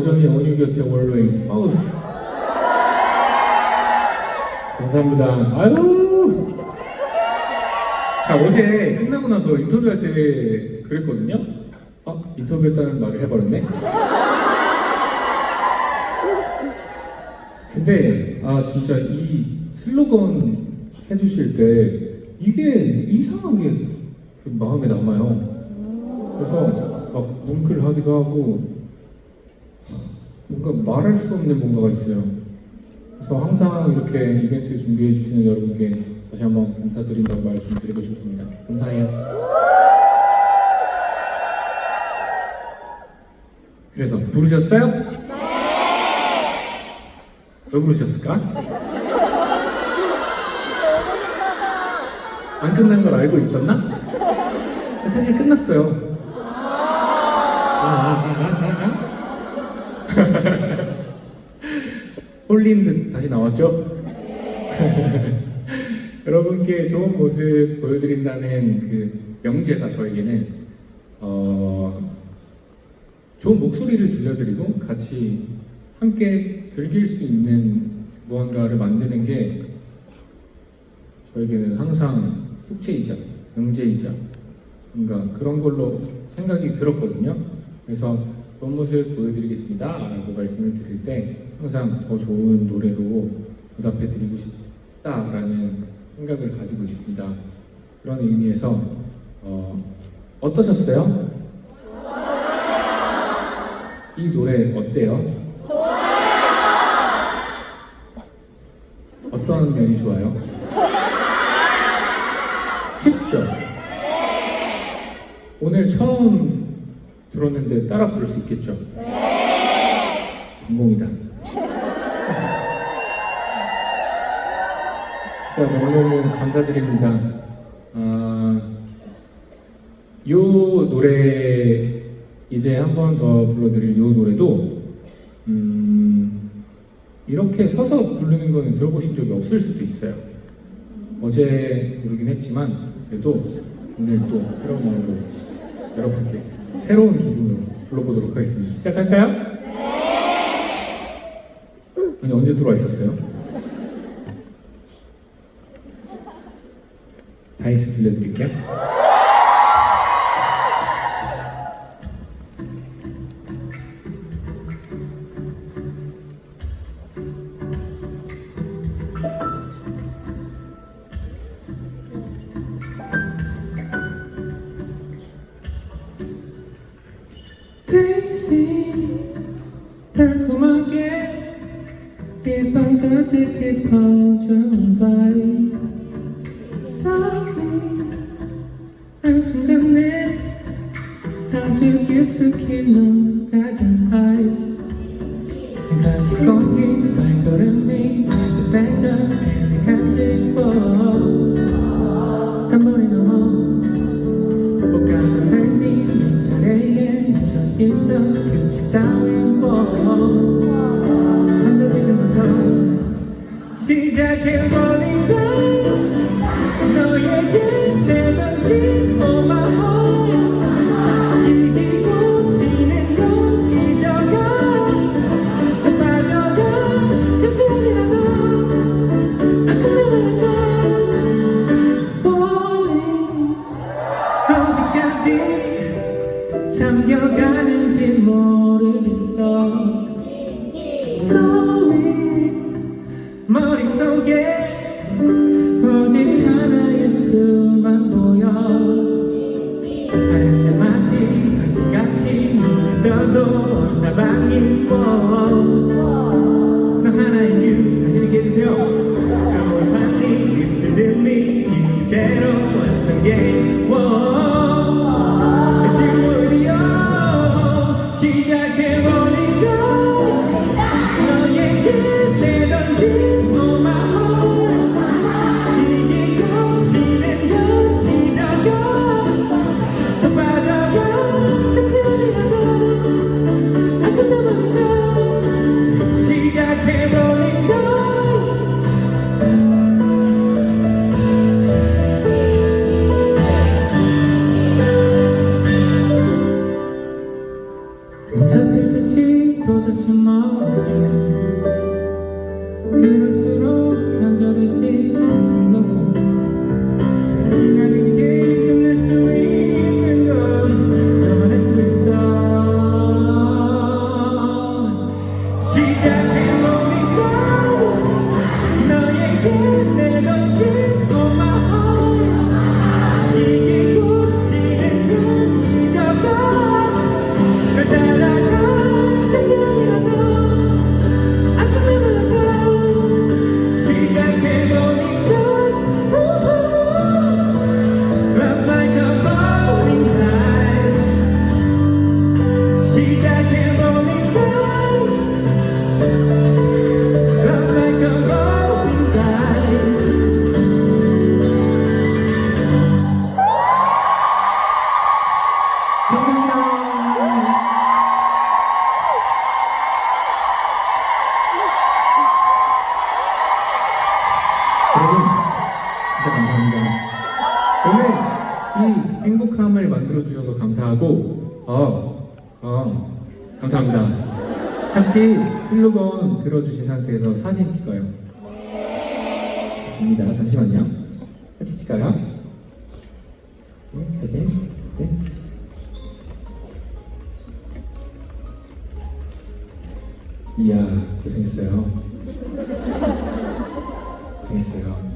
여전히 온유 곁에 always 마우스. 감사합니다. 아유. 자 어제 끝나고 나서 인터뷰할 때 그랬거든요. 어? 인터뷰했다는 말을 해버렸네. 근데 아 진짜 이 슬로건 해주실 때 이게 이상하게 그 마음에 남아요. 그래서 막 뭉클하기도 하고 뭔가 말할 수 없는 뭔가가 있어요. 그래서 항상 이렇게 이벤트 준비해 주시는 여러분께 다시 한번 감사드린다고 말씀드리고 싶습니다. 감사해요. 그래서 부르셨어요? 왜 부르셨을까? 안 끝난 걸 알고 있었나? 사실 끝났어요. 아, 아, 아, 아, 아, 아. 홀린 듯 다시 나왔죠? 여러분께 좋은 모습 보여드린다는 그 명제가 저에게는 어, 좋은 목소리를 들려드리고 같이 함께 즐길 수 있는 무언가를 만드는 게 저에게는 항상 숙제이자 명제이자 뭔가 그런 걸로 생각이 들었거든요. 그래서 좋은 모습 보여드리겠습니다. 라고 말씀을 드릴 때 항상 더 좋은 노래로 보답해드리고 싶다라는 생각을 가지고 있습니다. 그런 의미에서 어, 어떠셨어요? 이 노래 어때요? 어떤 면이 좋아요? 쉽죠? 오늘 처음 들었는데 따라 부를 수 있겠죠? 성공이다. 진짜 너무너무 감사드립니다. 아, 요 노래 이제 한 번 더 불러드릴 요 노래도 음, 이렇게 서서 부르는 거는 들어보신 적이 없을 수도 있어요. 어제 부르긴 했지만 그래도 오늘 또 새로운 마음으로 여러분께 새로운 기분으로 불러보도록 하겠습니다. 시작할까요? 네. 아니 언제 들어와 있었어요? 다이스 들려드릴게요. Tasty. 달콤하게 빗방 가득히 퍼져온 vibe softly 한 순간에 아주 깊숙이 녹아든 eyes 다시 공기 발걸음이 그 발전 생각 떠도 사방이 너 하나의 뷰 자신 있게 해주세요 봤니 있을 듯니 기체로 왔던 게 Cause 슬로건 들어주신 상태에서 사진 찍어요. 좋습니다. 잠시만요. 같이 찍어요. 네, 사진, 사진. 이야, 고생했어요. 고생했어요.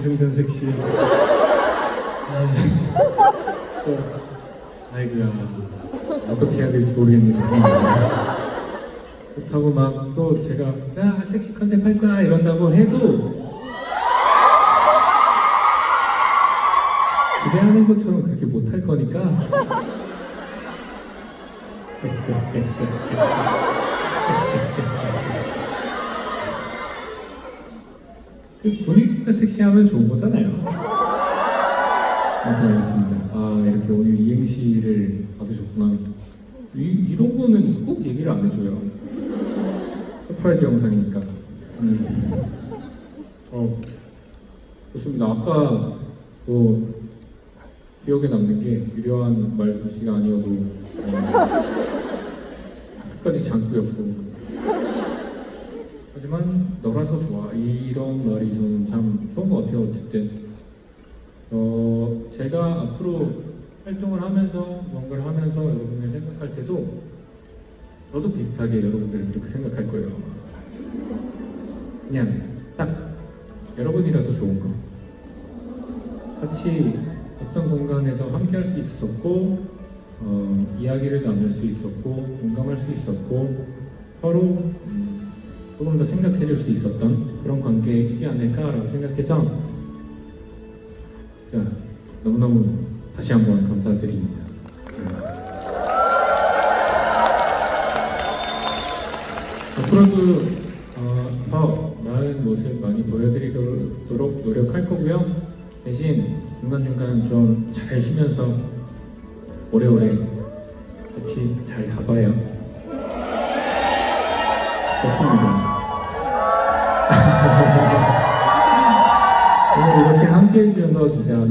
씨 아, 진짜 아이고야. 어떻게 해야 될지 모르겠네 정말. 그렇다고 막 또 제가 야 섹시 컨셉 할 거야 이런다고 해도 기대하는 것처럼 그렇게 못 할 거니까. 그 분위기가 섹시하면 좋은 거잖아요. 아무튼 알겠습니다. 아 이렇게 오늘 이행시를 받으셨구나. 이, 이런 거는 꼭 얘기를 안 해줘요. 서프라이즈 영상이니까. 음. 어, 좋습니다. 아까 뭐 기억에 남는 게 유려한 말솜씨가 아니어도 어, 끝까지 장구였고 하지만 너라서 좋아 이런 말이 저는 참 좋은 것 같아요. 어쨌든 어, 제가 앞으로 활동을 하면서 뭔가를 하면서 여러분을 생각할 때도 저도 비슷하게 여러분들을 그렇게 생각할 거예요. 그냥 딱 여러분이라서 좋은 거. 같이 어떤 공간에서 함께 할 수 있었고, 어, 이야기를 나눌 수 있었고, 공감할 수 있었고, 서로 음, 조금 더 생각해 줄 수 있었던 그런 관계이지 않을까라고 생각해서, 자, 너무너무 다시 한번 감사드립니다. 앞으로도 어, 더 나은 모습 많이 보여드리도록 노력할 거고요. 대신 중간중간 좀 잘 쉬면서 오래오래 같이 잘 가봐요. 좋습니다.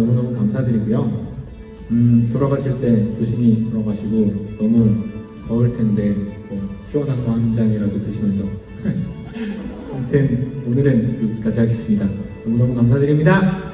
너무너무 감사드리고요. 음, 돌아가실 때 조심히 돌아가시고 너무 더울 텐데 뭐 시원한 거 한 잔이라도 드시면서 아무튼 오늘은 여기까지 하겠습니다. 너무너무 감사드립니다.